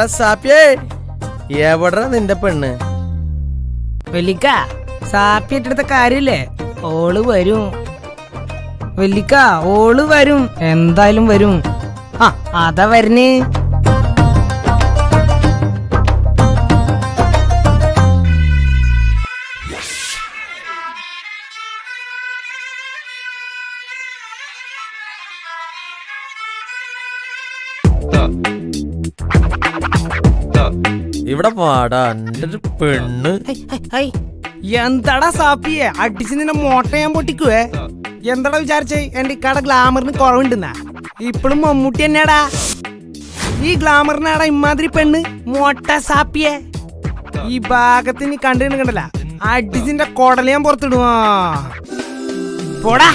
എടാ സാപ്പിയേ എവിടാ നിന്റെ പെണ്ണ്? വെല്ലിക്ക സാപ്പി ഇട്ടെടുത്ത കാര്യല്ലേ? ഓൾ വരും. വെല്ലിക്ക ഓൾ വരും. എന്തായാലും വരും. ആ അതാ വരുന്നേ ഇവിടെ പാടാ എന്റെ ഒരു പെണ്ണ് എന്താടാ സാപ്പിയെ? അടിച്ച് നിന്നെ മോട്ട ഞാൻ പൊട്ടിക്കുവേ? എന്താടാ വിചാരിച്ചേ? എന്റെ കട ഗ്ലാമറിന് കുറവുണ്ടെന്നാ. ഇപ്പഴും മമ്മൂട്ടി തന്നെയാടാ. ഈ ഗ്ലാമറിനാടാ ഇമാതിരി പെണ്ണ് മോട്ട സാപ്പിയെ. ഈ ഭാഗത്ത് നീ കണ്ടു കണ്ടല്ല അടിച്ചിന്റെ കൊടല ഞാൻ പുറത്തിടുവാ പോടാ.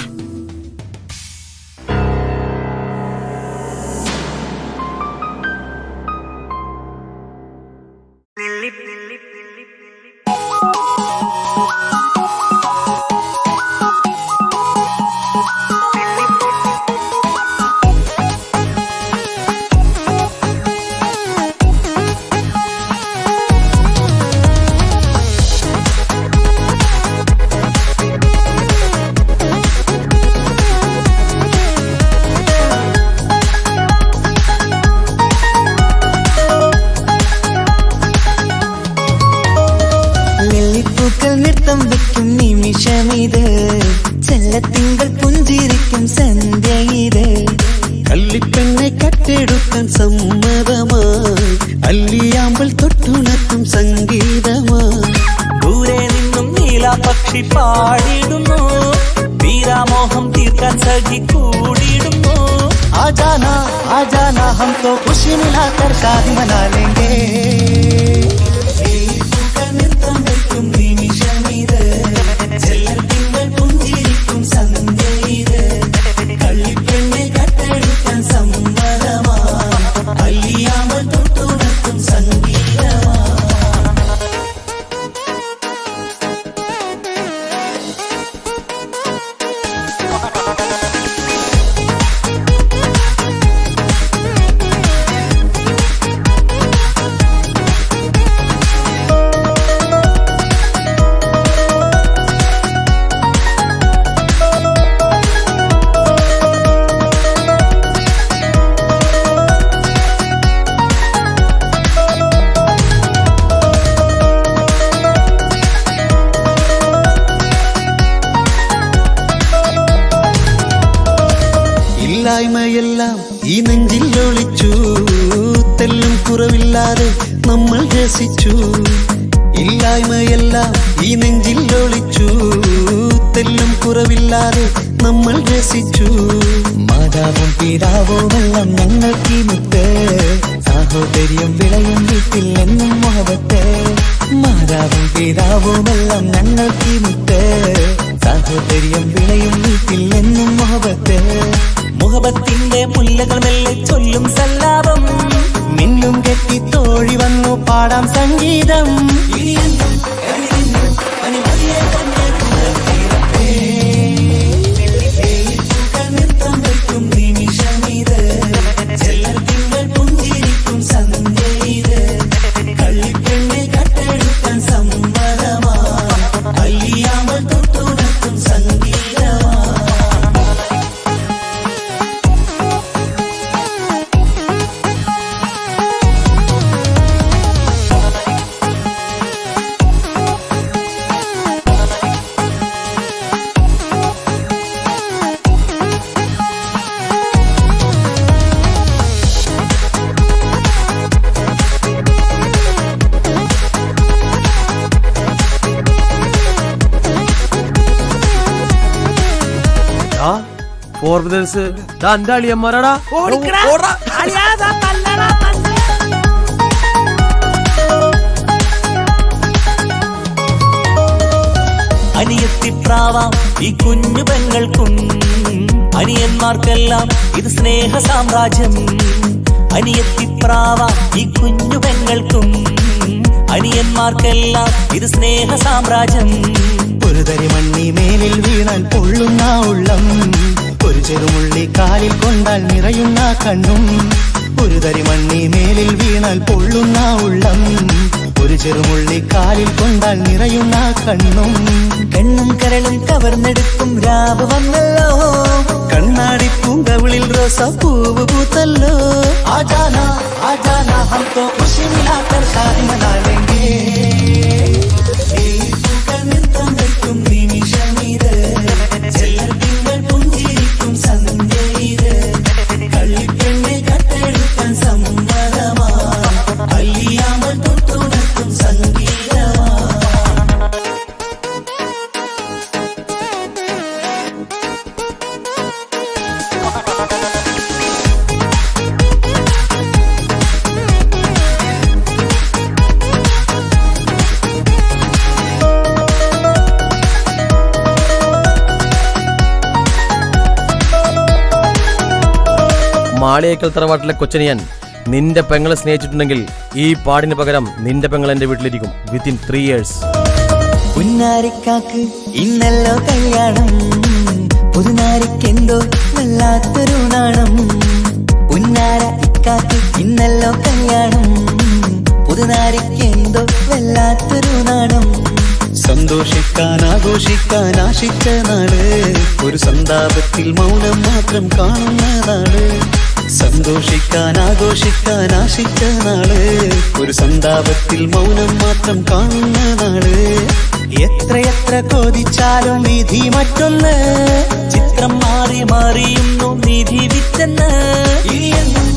തീർക്കാൻ സഖി കൂടിയിടുന്നു ആജാന ആജാന ഹം തോ ഖുഷി മിലാക്കർ ശാദി മനാ ലേംഗേ നെല്ലിപ്പൂക്കൾ വിളയും വീട്ടിൽ എന്നും മുഖത്ത് മുഹബത്തിന്റെ മുല്ലകൾ മെല്ലെ ചൊല്ലും സല്ലാപം. നിന്നും കെട്ടി തോഴി വന്നു പാടാം സംഗീതം. ഫോർ തന്റെ അളിയന്മാരാടാ. അനിയത്തിപ്രാവാം ഈ കുഞ്ഞു പെങ്ങൾക്കും അനിയന്മാർക്കെല്ലാം ഇത് സ്നേഹ സാമ്രാജ്യം. അനിയത്തിപ്രാവാം ഈ കുഞ്ഞു പെങ്ങൾക്കും അനിയന്മാർക്കെല്ലാം ഇത് സ്നേഹ സാമ്രാജ്യം. ഒരു തരി മണ്ണി മേലിൽ വീണാൽ പൊള്ളുന്ന ഉള്ളം. ചെറുമുള്ളി കാലിൽ കൊണ്ടാൽ നിറയുന്ന കണ്ണും. ഒരു തരി മണ്ണി മേലിൽ വീണാൽ പൊള്ളുന്ന ഉള്ളം. ഒരു ചെറുമുള്ളി കാലിൽ കൊണ്ടാൽ നിറയുന്ന കണ്ണും. കണ്ണും കരളും കവർന്നെടുക്കും രാവ് വന്നല്ലോ കണ്ണാടി പൂങ്കവിളിൽ റോസ പൂവ് പൂത്തല്ലോ. ആജാന ആജാന ഹം തോ ഖുഷി മിലാക്കർ ഷാദി മനാ ഈ മാളിയേക്കൽ തറവാട്ടിലെ കൊച്ചനിയൻ നിന്റെ പെങ്ങളെ സ്നേഹിച്ചിട്ടുണ്ടെങ്കിൽ ഈ പാടിന് പകരം നിന്റെ പെങ്ങൾ എന്റെ വീട്ടിലിരിക്കും വിത്തിൻ ത്രീ ഇയേഴ്സ് പുന്നാരിക്കാക്ക് ഇന്നല്ലോ കല്യാണം. പുതുനാരിക്കെന്തോ വല്ലാത്തൊരു നാണം. പുന്നാര ഇക്കാക്ക് ഇന്നല്ലോ കല്യാണം. പുതുനാരിക്കെന്തോ വല്ലാത്തൊരു നാണം. സന്തോഷിക്കാൻ ആഘോഷിക്കാൻ ആശിച്ച നാട് ഒരു സന്താപത്തിൽ മൗനം മാത്രം കാണുന്ന നാട് സന്തോഷിക്കാൻ ആഘോഷിക്കാൻ ആശിച്ച നാൾ. ഒരു സന്താപത്തിൽ മൗനം മാത്രം കാണുന്ന നാൾ. എത്രയെത്ര കോതിച്ചാലും വിധി മറ്റൊന്ന്. ചിത്രം മാറി മാറിയുന്നു വിധി വിറ്റെന്ന്. ഇനിയെന്നും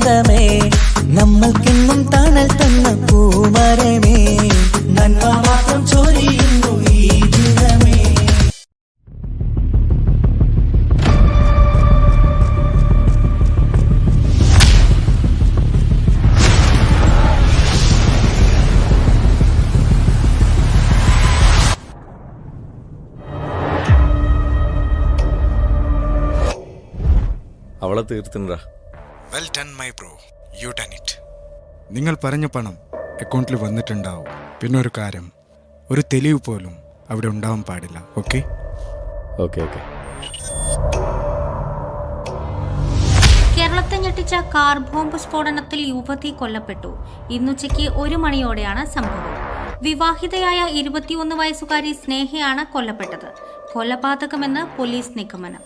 ആനന്ദമേ നമ്മൾക്കെന്നും തണൽ തന്ന പൂമരമേ നന്മ മാത്രം ചൊരിയുന്നു ഈ ദിനമേ അവളെ തീർത്തിണ്ടാ well done my bro you done it നിങ്ങൾ പറഞ്ഞ പണം അക്കൗണ്ടിൽ വന്നിട്ടുണ്ടാവും. പിന്നെ ഒരു കാര്യം ഒരു തെളിവ് പോലും അവിടെ ഉണ്ടാവാൻ പാടില്ല ഓക്കെ? Okay okay. കേരളത്തെ ഞെട്ടിച്ച കാർ ബോംബ് സ്ഫോടനത്തിൽ യുവതി കൊല്ലപ്പെട്ടു. ഇന്നുച്ചയ്ക്ക് ഒരു മണിയോടെയാണ് സംഭവം. വിവാഹിതയായ ഇരുപത്തിയൊന്ന് വയസ്സുകാരി സ്നേഹയാണ് കൊല്ലപ്പെട്ടത്. കൊലപാതകമെന്ന് പോലീസ് നിഗമനം.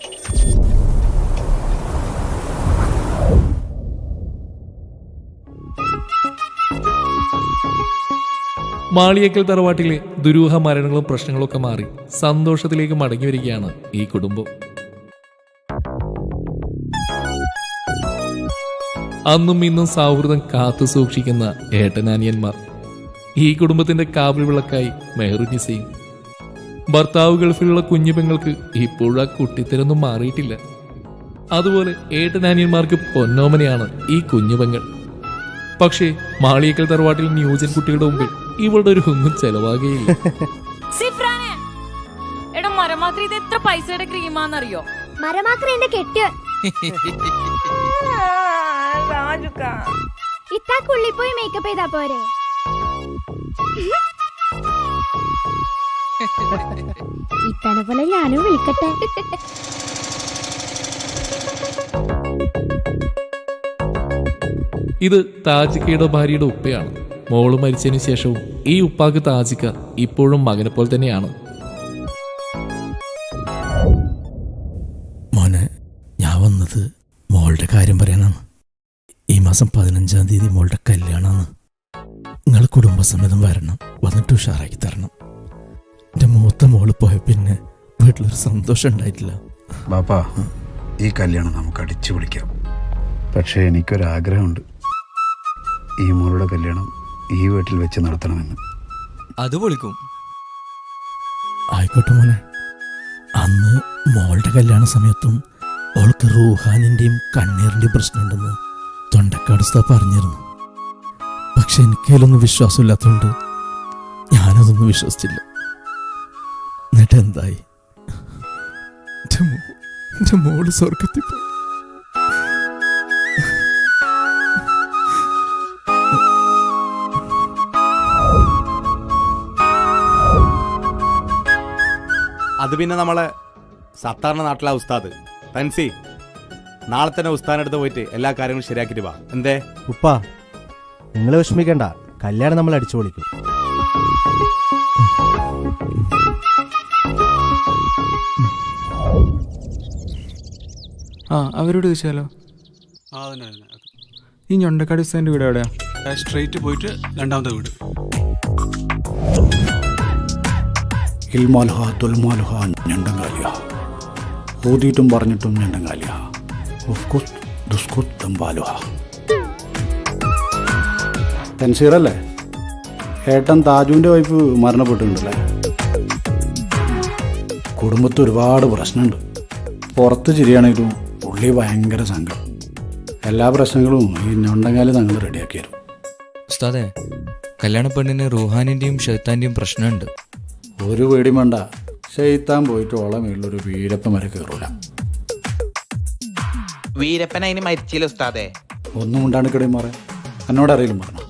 മാളിയേക്കൽ തറവാട്ടിലെ ദുരൂഹ മരണങ്ങളും പ്രശ്നങ്ങളൊക്കെ മാറി സന്തോഷത്തിലേക്ക് മടങ്ങി വരികയാണ് ഈ കുടുംബം. അന്നും ഇന്നും സൗഹൃദം കാത്തു സൂക്ഷിക്കുന്ന ഏട്ടനാനിയന്മാർ. ഈ കുടുംബത്തിന്റെ കാവൽ വിളക്കായി മെഹറുനിസയും ഭർത്താവ് ഗൾഫിലുള്ള കുഞ്ഞു പെങ്ങൾക്ക് ഇപ്പോഴും കുട്ടിത്തരൊന്നും മാറിയിട്ടില്ല. അതുപോലെ ഏട്ടനാനിയന്മാർക്ക് പൊന്നോമനയാണ് ഈ കുഞ്ഞു പെങ്ങൾ. പക്ഷേ മാളിയക്കൽ തറവാട്ടിൽ ന്യൂജൻ കുട്ടികളുടെ മുമ്പിൽ ഇവളുടെ ഒരു ഒന്നും ചെലവാകുകയില്ല സിഫ്രാനെ എടാ മരമാക്രി ഇത് എത്ര പൈസയുടെ ക്രീമാന്നറിയോ? മരമാക്രേന്റെ കെട്ടിയ ഇത്താക്കുള്ളി പോയി മേക്കപ്പ് ചെയ്താ പോരെ. ഇത്തനെ പോലെ ഞാനും വിളിക്കട്ടെ. ഇത് താജിക്കയുടെ ഭാര്യയുടെ ഉപ്പയാണ്. മോൾ മരിച്ചതിന് ശേഷവും ഈ ഉപ്പാക്ക് താജിക്ക ഇപ്പോഴും മകനെ പോലെ തന്നെയാണ്. മോനെ ഞാൻ വന്നത് മോളുടെ കാര്യം പറയാനാണ്. ഈ മാസം പതിനഞ്ചാം തീയതി മോളുടെ കല്യാണമാണ് നിങ്ങൾ കുടുംബസമേതം വരണം വന്നിട്ട് ഉഷാറാക്കി തരണം. എന്റെ മൂത്ത മോൾ പോയ പിന്നെ വീട്ടിലൊരു സന്തോഷം ഉണ്ടായിട്ടില്ല. ബാപ്പാ ഈ കല്യാണം നമുക്ക് അടിച്ചു പിടിക്കാം പക്ഷേ എനിക്കൊരാഗ്രഹമുണ്ട്. ഈ മോളുടെ കല്യാണം ഈ വീട്ടിൽ വെച്ച് നടത്തണമെന്ന്. അത് പൊളിക്കും. ആയിക്കോട്ടെ മോനെ. അന്ന് മോളുടെ കല്യാണ സമയത്തും അവൾക്ക് റൂഹാനിന്റെയും കണ്ണീറിന്റെയും പ്രശ്നമുണ്ടെന്ന് തൊണ്ടക്കാട് പറഞ്ഞിരുന്നു. പക്ഷെ എനിക്കതിലൊന്നും വിശ്വാസമില്ലാത്തതുകൊണ്ട് ഞാനതൊന്നും വിശ്വസിച്ചില്ല. എന്നിട്ട് എന്തായി? എന്റെ മോൾ സ്വർഗത്തിൽ പോയി. അത് പിന്നെ നമ്മളെ സത്താറിന്റെ നാട്ടിലെ ഉസ്താദ്. തൻസി നാളെ തന്നെ ഉസ്താദിനടുത്ത് പോയിട്ട് എല്ലാ കാര്യങ്ങളും ശരിയാക്കിട്ട് വാ. എന്തേ? ഉപ്പ നിങ്ങൾ വിഷമിക്കണ്ട. കല്യാണം നമ്മൾ അടിച്ചു പൊളിക്കും. ആ അവരോട് ചോദിച്ചാലോ? ഈ ഞൊണ്ടക്കാട് ഉസ്താന്റെ വീട് എവിടെയാ? സ്ട്രൈറ്റ് പോയിട്ട് രണ്ടാമത്തെ വീട്. ഇൽമാലുഹ തുൽമാലുഹ ഞണ്ടങ്കാലിയ ഊതിയിട്ടും പറഞ്ഞിട്ടും ഞണ്ടങ്കാലിയ ഉസ്കുസ് ദുസ്കുസ് തമ്പാലുഹ തൻസീറല്ലേ ഏട്ടൻ താജുവിന്റെ വൈഫ് മരണപ്പെട്ടിട്ടുണ്ടല്ലേ? കുടുംബത്തിൽ ഒരുപാട് പ്രശ്നമുണ്ട്. പുറത്ത് ചിരിയാണെങ്കിലും ഉള്ളി ഭയങ്കര സങ്കടം. എല്ലാ പ്രശ്നങ്ങളും ഈ ഞൊണ്ടങ്കാലി തങ്ങൾ റെഡിയാക്കി കല്യാണ പെണ്ണിന് റുഹാനിന്റെയും ഷെത്താന്റെയും പ്രശ്നമുണ്ട്. ഒരു പേടിയും വേണ്ട. ചെയ്ത്താൻ പോയിട്ട് ഓളെ ഒരു വീരപ്പൻ വരെ കയറൂല വീരപ്പൻ അതിന് മരിച്ചില്ല ഉസ്താദേ. ഒന്നും ഉണ്ടാണ് കിടയും മാറേ. എന്നോട് അറിയില്ല മാറണം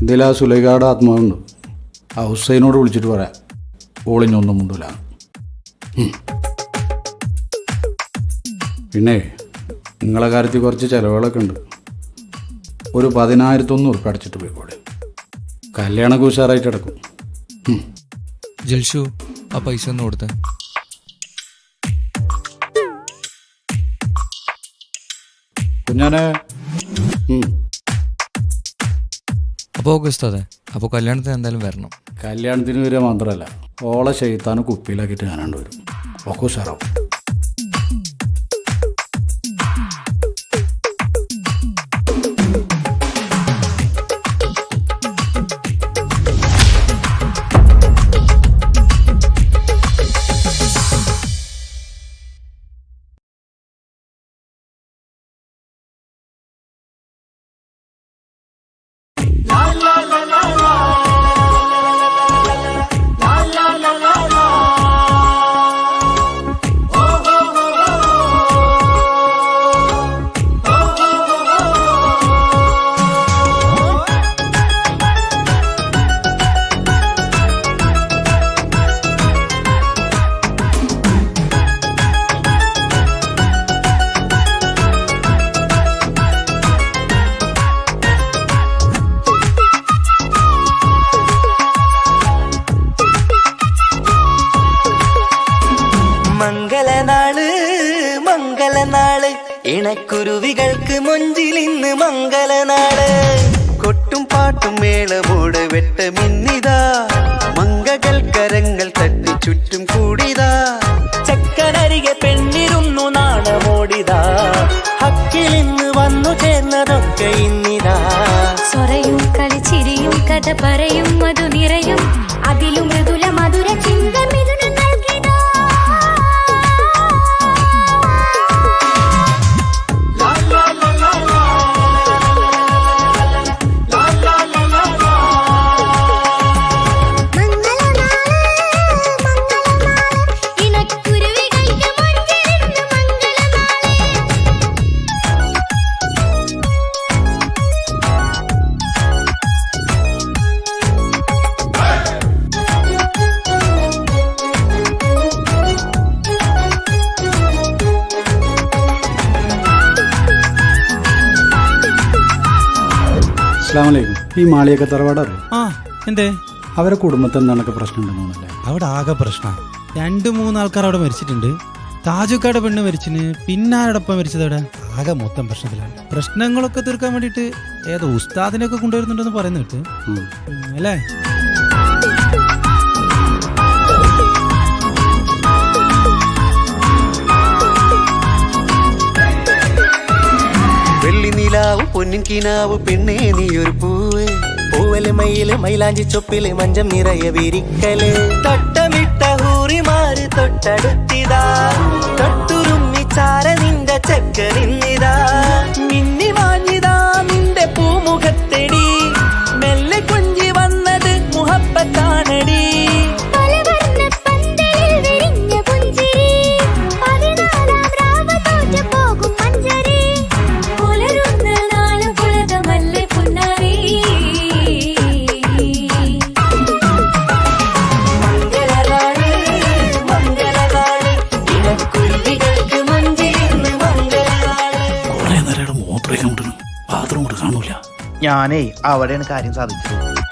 എന്തെങ്കിലും ആ സുലൈഖയുടെ ആത്മാവുണ്ട്? ആ ഹുസൈനോട് വിളിച്ചിട്ട് പറയാം. ഓളിഞ്ഞൊന്നും മുണ്ടില്ല പിന്നെ നിങ്ങളെ കാര്യത്തിൽ കുറച്ച് ചിലവുകളൊക്കെ ഉണ്ട്. ഒരു പതിനായിരത്തൊന്നും ഉറുപ്പ് അടച്ചിട്ട് പോയിക്കോളെ. കല്യാണമൊക്കെ ഉഷാറായിട്ട് അടക്കും ജൽഷു ആ പൈസ ഒന്ന് കൊടുത്തേ. കുഞ്ഞാനെ. അപ്പോ അപ്പോൾ ഓക്കെ ഉസ്താദെ അപ്പോൾ കല്യാണത്തിന് എന്തായാലും വരണം. കല്യാണത്തിന് വരിക മാത്രമല്ല ഓളെ ചെയ്ത്താന് കുപ്പിയിലാക്കിയിട്ട് ഞാനാണ്ട് വരും. ഒക്കെ ഉഷാറാവും. മേണക്കുരുവികൾക്ക് മൊഞ്ചിലിന്ന് മംഗലനാട്. കൊട്ടും പാട്ടും മേളമോട് വെട്ടമിന്നിതാ മംഗകൾ കരങ്ങൾ തട്ടി ചുറ്റും കൂടിതാ. ചക്കനരികെ പെണ്ണിരുന്നു നാടമോടിതാ ഹക്കിൽ ഇന്ന് വന്നു ചേർന്നതൊക്കെ ഇന്നിതാ. സ്വരയും കളിച്ചിരിയും കഥ പറയും അത് ഈ മാളിയൊക്കെ തറവാട് ആ എന്തേ? അവരെ കുടുംബത്തിൽ എന്താണ് പ്രശ്നം ഉണ്ടെന്നല്ലേ അവിടെ ആകെ പ്രശ്ന. രണ്ട് മൂന്ന് ആൾക്കാർ അവിടെ മരിച്ചിട്ടുണ്ട്. താജുക്കാട് പെണ്ണ് മരിച്ചിന് പിന്നാരോടൊപ്പം മരിച്ചത് അവിടെ ആകെ മൊത്തം പ്രശ്നത്തിലാണ്. പ്രശ്നങ്ങളൊക്കെ തീർക്കാൻ വേണ്ടിയിട്ട് ഏതോ ഉസ്താദിനെയൊക്കെ കൊണ്ടുവരുന്നുണ്ടെന്ന് പറയുന്നു കേട്ട് ഉം, അല്ലേ? വെള്ളി പൊന്നിൻ കിനാവ് പെണ്ണേ നീ ഒരു പൂവ്. പൂവൽ മയിൽ മൈലാഞ്ചി ചൊപ്പിൽ മഞ്ചം നിറയെ വിരിക്കൽ. തട്ടമിട്ട ഹൂറിമാര് തൊട്ടടുത്തിതാ. തൊട്ടുരുമ്മി ചാര നിന്റെ ചക്കനിന്നിതാ മിന്നി മാഞ്ഞിതാ നിന്റെ പൂമുഖത്തെടി. ഞാനേ അവിടെയാണ് കാര്യം സാധിച്ചത്.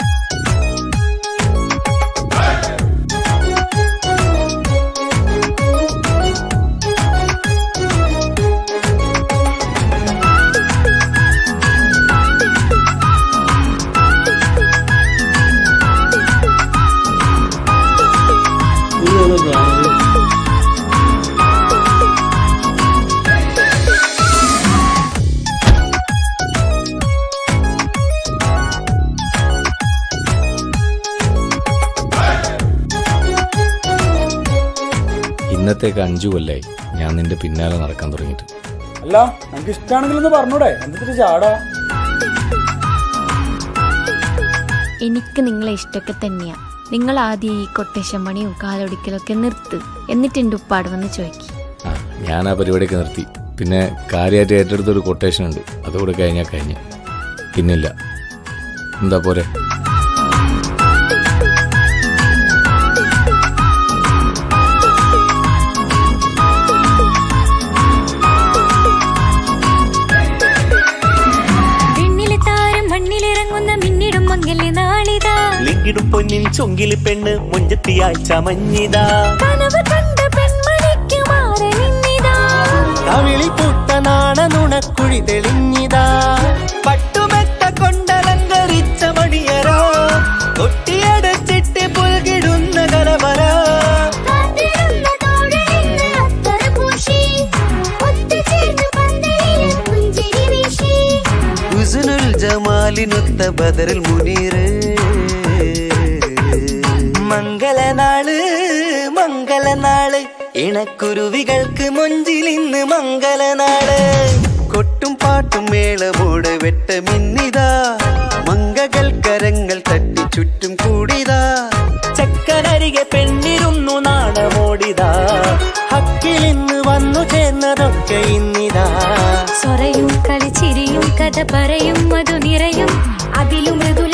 ഇന്നത്തേക്ക് അഞ്ചു കൊല്ലായി. ഞാൻ നിന്റെ പിന്നാലെ നടക്കാൻ തുടങ്ങിയിട്ട്. അല്ല നമുക്ക് ഇഷ്ടമാണെങ്കിലൊന്ന് പറഞ്ഞൂടെ എന്തൊരു ചാടാ? എനിക്ക് നിങ്ങളെ ഇഷ്ടമൊക്കെ തന്നെയാ. നിങ്ങൾ ആദ്യം ഈ കൊട്ടേഷൻ പണിയും കാലൊടിക്കലൊക്കെ നിർത്ത്. എന്നിട്ട് എന്റെ ഉപ്പാട് വന്ന് ചോദിക്കും. ആ ഞാൻ ആ പരിപാടിയൊക്കെ നിർത്തി. പിന്നെ കാര്യമായിട്ട് ഏറ്റെടുത്തൊരു കൊട്ടേഷൻ ഉണ്ട്. അതുകൂടെ കഴിഞ്ഞാൽ കഴിഞ്ഞു. പിന്നില്ല. എന്താ പോരെ? ലിങ്കിടും പൊന്നിൻ ചൊങ്കിലി പെണ്ണ് മുഞ്ചത്തിയായി ചമഞ്ഞിതാ. മാറി നിന്നിതാ. കവിളിൽ പൂത്ത നാണ നുണക്കുഴി തെളിഞ്ഞിതാ. പട്ടുമെത്ത കൊണ്ടലങ്കരിച്ച മണിയറോ കൊട്ടിയടച്ചിട്ട് പുൽകിടുന്ന കലവര ജമാലിനൊത്ത ബദറിൽ മുനീറ്. ഇണക്കുരുവികൾക്ക് മൊഞ്ചിലിന്ന് മംഗലനാട്. കൊട്ടും പാട്ടും മേളമോട് വെട്ടമിന്നിതാ മംഗകൾ കരങ്ങൾ തട്ടി ചുറ്റും കൂടിതാ. ചക്കനരികെ പെണ്ണിരുന്നു നാടമോടിതാ ഹക്കിൽ ഇന്ന് വന്നു ചേർന്നതൊക്കെ ഇന്നിതാ. സ്വരയും കളിച്ചിരിയും കഥ പറയും മധു നിറയും. അതിലും മൃദുല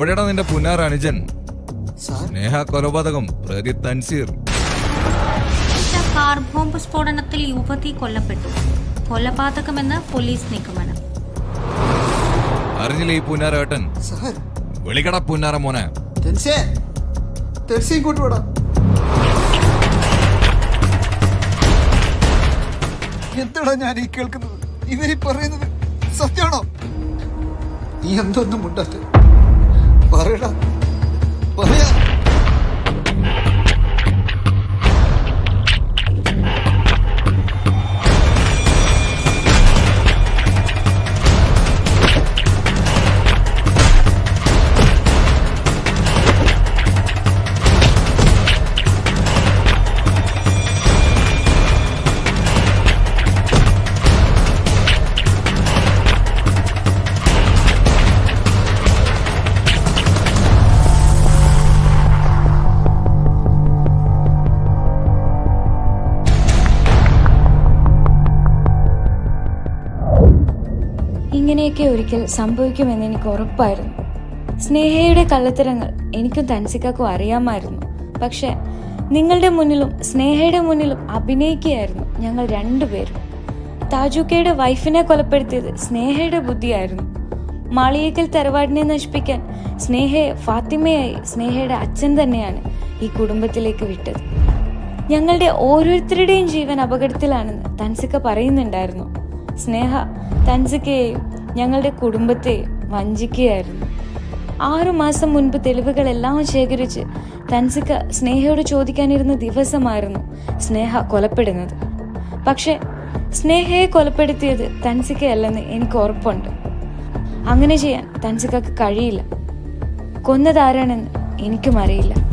എവിടെയാണ് നിന്റെ പുനാർ അനുജൻ സ്നേഹ കൊലപാതകം പ്രതി തൻസീർ. കാർ ബോംബ് സ്ഫോടനത്തിൽ യുവതി കൊല്ലപ്പെട്ടു. കൊലപാതകമെന്ന് പോലീസ് നിഗമനം. അറിഞ്ഞില്ലേ ഈ പുന്നാര ഏട്ടൻ വിളിക്കട പുന്നാര മോനെ. ഇങ്ങോട്ട് വിടാം. എന്താടാ ഞാൻ ഈ കേൾക്കുന്നത്? ഇവരി പറയുന്നത് സത്യമാണോ? നീ എന്തൊന്നും മുണ്ടാത്ത പറയടാ. ഇങ്ങനെയൊക്കെ ഒരിക്കൽ സംഭവിക്കുമെന്ന് എനിക്ക് ഉറപ്പായിരുന്നു. സ്നേഹയുടെ കള്ളത്തരങ്ങൾ എനിക്കും തൻസിക്കാക്കും അറിയാമായിരുന്നു. പക്ഷെ നിങ്ങളുടെ മുന്നിലും സ്നേഹയുടെ മുന്നിലും അഭിനയിക്കുകയായിരുന്നു ഞങ്ങൾ രണ്ടുപേരും. താജുക്കയുടെ വൈഫിനെ കൊലപ്പെടുത്തിയത് സ്നേഹയുടെ ബുദ്ധിയായിരുന്നു. മാളിയേക്കൽ തറവാടിനെ നശിപ്പിക്കാൻ സ്നേഹയെ ഫാത്തിമയായി സ്നേഹയുടെ അച്ഛൻ തന്നെയാണ് ഈ കുടുംബത്തിലേക്ക് വിട്ടത്. ഞങ്ങളുടെ ഓരോരുത്തരുടെയും ജീവൻ അപകടത്തിലാണെന്ന് തൻസിക്ക പറയുന്നുണ്ടായിരുന്നു. സ്നേഹ തൻസിക്കയെയും ഞങ്ങളുടെ കുടുംബത്തെ വഞ്ചിക്കുകയായിരുന്നു. ആറു മാസം മുൻപ് തെളിവുകളെല്ലാം ശേഖരിച്ച് തൻസിക്ക സ്നേഹയോട് ചോദിക്കാനിരുന്ന ദിവസമായിരുന്നു സ്നേഹ കൊലപ്പെടുന്നത്. പക്ഷെ സ്നേഹയെ കൊലപ്പെടുത്തിയത് തൻസിക്കയല്ലെന്ന് എനിക്ക് ഉറപ്പുണ്ട്. അങ്ങനെ ചെയ്യാൻ തൻസിക്കക്ക് കഴിയില്ല. കൊന്നതാരാണെന്ന് എനിക്കും അറിയില്ല.